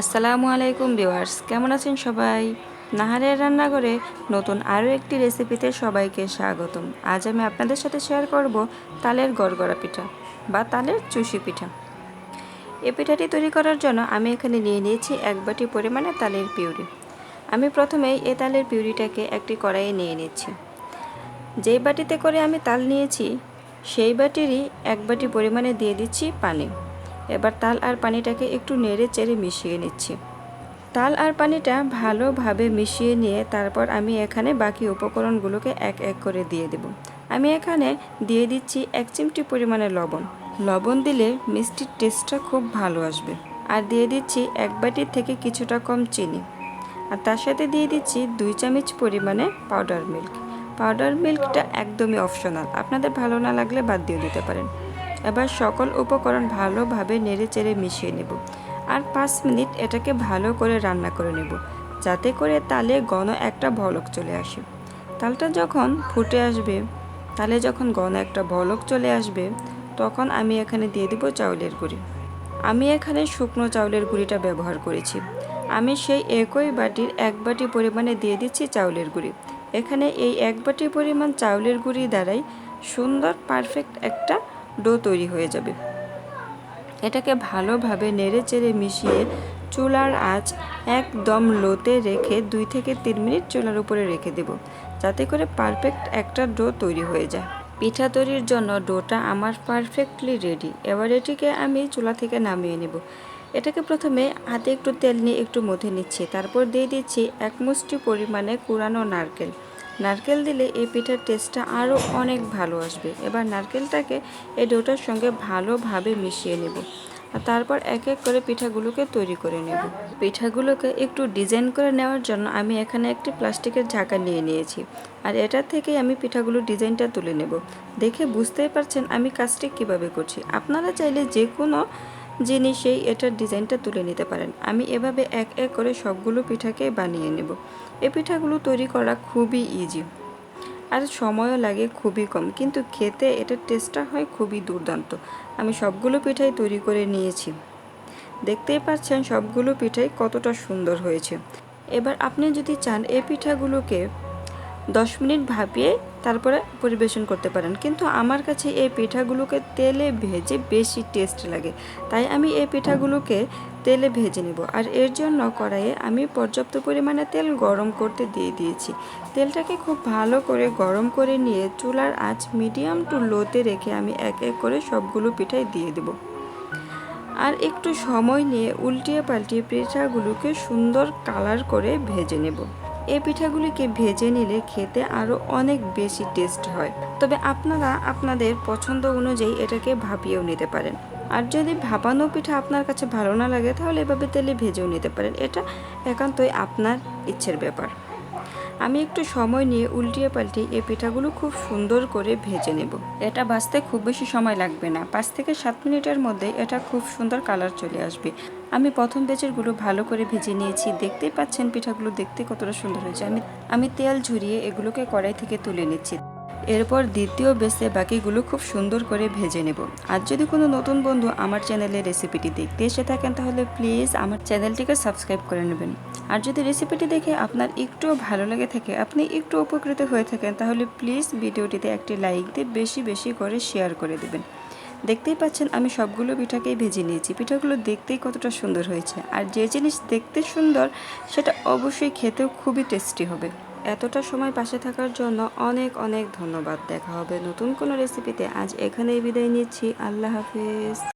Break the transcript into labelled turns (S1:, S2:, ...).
S1: আসসালামু আলাইকুম ভিউয়ার্স, কেমন আছেন সবাই? নাহারের রান্নাঘরে নতুন আরও একটি রেসিপিতে সবাইকে স্বাগতম। আজ আমি আপনাদের সাথে শেয়ার করব তালের গড়গড়া পিঠা বা তালের চুষি পিঠা। এ পিঠাটি তৈরি করার জন্য আমি এখানে নিয়ে নিয়েছি এক বাটি পরিমাণে তালের পিউরি। আমি প্রথমেই এ তালের পিউরিটাকে একটি কড়াইয়ে নিয়ে নিচ্ছি। যেই বাটিতে করে আমি তাল নিয়েছি, সেই বাটিরই এক বাটি পরিমাণে দিয়ে দিচ্ছি পানি। এবার তাল আর পানিটাকে একটু নেড়ে চেড়ে মিশিয়ে নিচ্ছি। তাল আর পানিটা ভালোভাবে মিশিয়ে নিয়ে তারপর আমি এখানে বাকি উপকরণগুলোকে এক এক করে দিয়ে দেব। আমি এখানে দিয়ে দিচ্ছি এক চিমটি পরিমাণে লবণ। লবণ দিলে মিষ্টির টেস্টটা খুব ভালো আসবে। আর দিয়ে দিচ্ছি এক বাটির থেকে কিছুটা কম চিনি। আর তার সাথে দিয়ে দিচ্ছি দুই চামচ পরিমাণে পাউডার মিল্ক পাউডার মিল্কটা একদমই অপশনাল আপনাদের ভালো না লাগলে বাদ দিয়ে দিতে পারেন। এবার সকল উপকরণ ভালোভাবে নেড়ে চেড়ে মিশিয়ে নেব। আর পাঁচ মিনিট এটাকে ভালো করে রান্না করে নেব, যাতে করে তালে ঘন একটা ভলক চলে আসে। তালটা যখন ফুটে আসবে, তালে যখন ঘন একটা ভলক চলে আসবে, তখন আমি এখানে দিয়ে দিব চাউলের গুঁড়ি। আমি এখানে শুকনো চাউলের গুঁড়িটা ব্যবহার করেছি। আমি সেই একই বাটির এক বাটি পরিমাণে দিয়ে দিচ্ছি চাউলের গুঁড়ি। এখানে এই এক বাটি পরিমাণ চাউলের গুঁড়ি দ্বারাই সুন্দর পারফেক্ট একটা ডো তৈরি হয়ে যাবে। এটাকে ভালোভাবে নেড়ে চেড়ে মিশিয়ে চুলার আঁচ একদম লোতে রেখে দুই থেকে তিন মিনিট চুলার উপরে রেখে দেব, যাতে করে পারফেক্ট একটা ডো তৈরি হয়ে যায়। পিঠা তৈরির জন্য ডোটা আমার পারফেক্টলি রেডি। এবার এটিকে আমি চুলা থেকে নামিয়ে নেব। এটাকে প্রথমে হাতে একটু তেল নিয়ে একটু মধে নিচ্ছি। তারপর দিয়ে দিচ্ছি এক মুষ্টি পরিমাণে কুড়ানো নারকেল। নারকেল দিলে এই পিঠার টেস্টটা আরও অনেক ভালো আসবে। এবার নারকেলটাকে এই ডোটার সঙ্গে ভালোভাবে মিশিয়ে নেব। আর তারপর এক এক করে পিঠাগুলোকে তৈরি করে নেব। পিঠাগুলোকে একটু ডিজাইন করে নেওয়ার জন্য আমি এখানে একটি প্লাস্টিকের ঝাঁকা নিয়ে নিয়েছি। আর এটার থেকেই আমি পিঠাগুলোর ডিজাইনটা তুলে নেব। দেখে বুঝতেই পারছেন আমি কাজটি কীভাবে করছি। আপনারা চাইলে যে কোনো জিনিসেই এটার ডিজাইনটা তুলে নিতে পারেন। আমি এভাবে এক এক করে সবগুলো পিঠাকে বানিয়ে নেব। এই পিঠাগুলো তৈরি করা খুবই ইজি আর সময়ও লাগে খুবই কম, কিন্তু খেতে এটার টেস্টটা হয় খুবই দুর্দান্ত। আমি সবগুলো পিঠাই তৈরি করে নিয়েছি। দেখতেই পাচ্ছেন সবগুলো পিঠাই কতটা সুন্দর হয়েছে। এবার আপনি যদি চান এই পিঠাগুলোকে দশ মিনিট ভাপিয়ে তারপরে পরিবেশন করতে পারেন। কিন্তু আমার কাছে এই পিঠাগুলোকে তেলে ভেজে বেশি টেস্ট লাগে। তাই আমি এই পিঠাগুলোকে তেলে ভেজে নেব। আর এর জন্য কড়াইয়ে আমি পর্যাপ্ত পরিমাণে তেল গরম করতে দিয়ে দিয়েছি। তেলটাকে খুব ভালো করে গরম করে নিয়ে চুলার আঁচ মিডিয়াম টু লোতে রেখে আমি এক এক করে সবগুলো পিঠাই দিয়ে দেবো। আর একটু সময় নিয়ে উল্টিয়ে পাল্টিয়ে পিঠাগুলোকে সুন্দর কালার করে ভেজে নেব। এই পিঠাগুলিকে ভেজে নিলে খেতে আরও অনেক বেশি টেস্ট হয়। তবে আপনারা আপনাদের পছন্দ অনুযায়ী এটাকে ভাপিয়েও নিতে পারেন। আর যদি ভাপানো পিঠা আপনার কাছে ভালো না লাগে, তাহলে এভাবে তেলে ভেজেও নিতে পারেন। এটা একান্তই আপনার ইচ্ছের ব্যাপার। আমি একটু সময় নিয়ে উল্টিয়ে পাল্টিয়ে এই পিঠাগুলো খুব সুন্দর করে ভেজে নেব। এটা বাঁচতে খুব বেশি সময় লাগবে না। পাঁচ থেকে সাত মিনিটের মধ্যে এটা খুব সুন্দর কালার চলে আসবে। আমি প্রথম বেচেরগুলো ভালো করে ভেজে নিয়েছি। দেখতেই পাচ্ছেন পিঠাগুলো দেখতে কতটা সুন্দর হয়েছে। আমি আমি তেল ঝরিয়ে এগুলোকে কড়াই থেকে তুলে নিচ্ছি। এরপর দ্বিতীয় বেসে বাকিগুলো খুব সুন্দর করে ভেজে নেব। আর যদি কোনো নতুন বন্ধু আমার চ্যানেলের রেসিপিটি দেখতে এসে থাকেন, তাহলে প্লিজ আমার চ্যানেলটিকে সাবস্ক্রাইব করে নেবেন। আর যদি রেসিপিটি দেখে আপনার একটুও ভালো লেগে থাকে, আপনি একটু উপকৃত হয়ে থাকেন, তাহলে প্লিজ ভিডিওটিতে একটি লাইক দিয়ে বেশি বেশি করে শেয়ার করে দেবেন। দেখতেই পাচ্ছেন আমি সবগুলো পিঠাকেই ভেজে নিয়েছি। পিঠাগুলো দেখতেই কতটা সুন্দর হয়েছে। আর যে জিনিস দেখতে সুন্দর, সেটা অবশ্যই খেতেও খুবই টেস্টি হবে। এতটা সময় পাশে থাকার জন্য অনেক অনেক ধন্যবাদ। দেখা হবে নতুন কোনো রেসিপিতে আজ এখানেই বিদায় নিচ্ছি। আল্লাহ হাফিজ।